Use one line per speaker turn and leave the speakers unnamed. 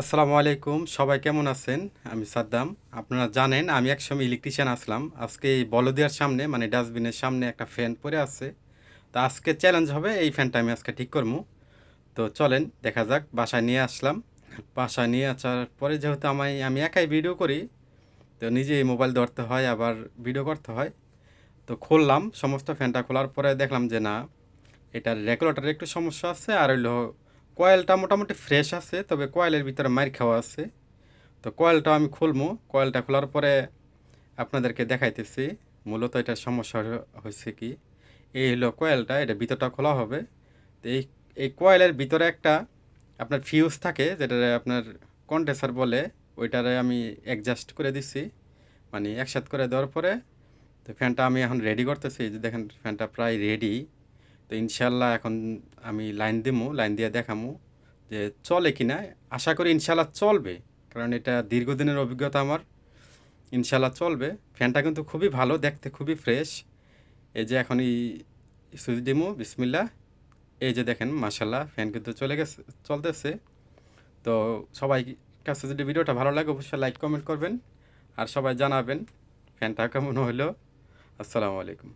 আসসালামু আলাইকুম, সবাই কেমন আছেন? আমি সাদ্দাম। আপনারা জানেন, আমি একসময় ইলেকট্রিশিয়ান আসলাম। আজকে এই বলদিয়ার সামনে মানে ডাস্টবিনের সামনে একটা ফ্যান পড়ে আছে। তো আজকে চ্যালেঞ্জ হবে, এই ফ্যানটা আমি আজকে ঠিক করব। তো চলেন, দেখা যাক, বাসায় নিয়ে আসলাম। বাসায় নিয়ে আসার পরে যেহেতু আমি আমি একাই ভিডিও করি, তো নিজেই মোবাইল ধরতে হয়, আবার ভিডিও করতে হয়। তো খুললাম, সমস্ত ফ্যানটা খোলার পরে দেখলাম যে না, এটার রেগুলেটরের একটু সমস্যা আছে, আর হইল কয়েলটা মোটামুটি ফ্রেশ আছে, তবে কয়েলের ভিতরে মার খাওয়া আছে। তো কয়েলটা আমি খুলবো। কয়েলটা খোলার পরে আপনাদেরকে দেখাইতেছি। মূলত এটা সমস্যা হয়েছে কি? এই হলো কয়েলটা, এটা ভিতরটা খোলা হবে। তো এই এই কয়েলের ভিতরে একটা আপনার ফিউজ থাকে যেটা আপনার কন্ডেন্সার বলে, ওইটারে আমি অ্যাডজাস্ট করে দিচ্ছি মানে একসাথ করে দেওয়ার পরে, তো ফ্যানটা আমি এখন রেডি করতেছি। যে দেখেন ফ্যানটা প্রায় রেডি তো ইনশাল্লাহ এখন আমি লাইন দিমু, লাইন দিয়ে দেখামু যে চলে কি না আশা করি ইনশাল্লাহ চলবে, কারণ এটা দীর্ঘদিনের অভিজ্ঞতা আমার। ইনশাল্লাহ চলবে। ফ্যানটা কিন্তু খুবই ভালো, দেখতে খুবই ফ্রেশ। এই যে এখন এই সুইচ দিমু বিসমিল্লা এই যে দেখেন মাশাল্লাহ ফ্যান কিন্তু চলে গেছে, চলতেছে। তো সবাই কাছে যদি ভিডিওটা ভালো লাগে, অবশ্যই লাইক, কমেন্ট করবেন। আর সবাই জানাবেন ফ্যানটা কেমন হলো। আসসালামু আলাইকুম।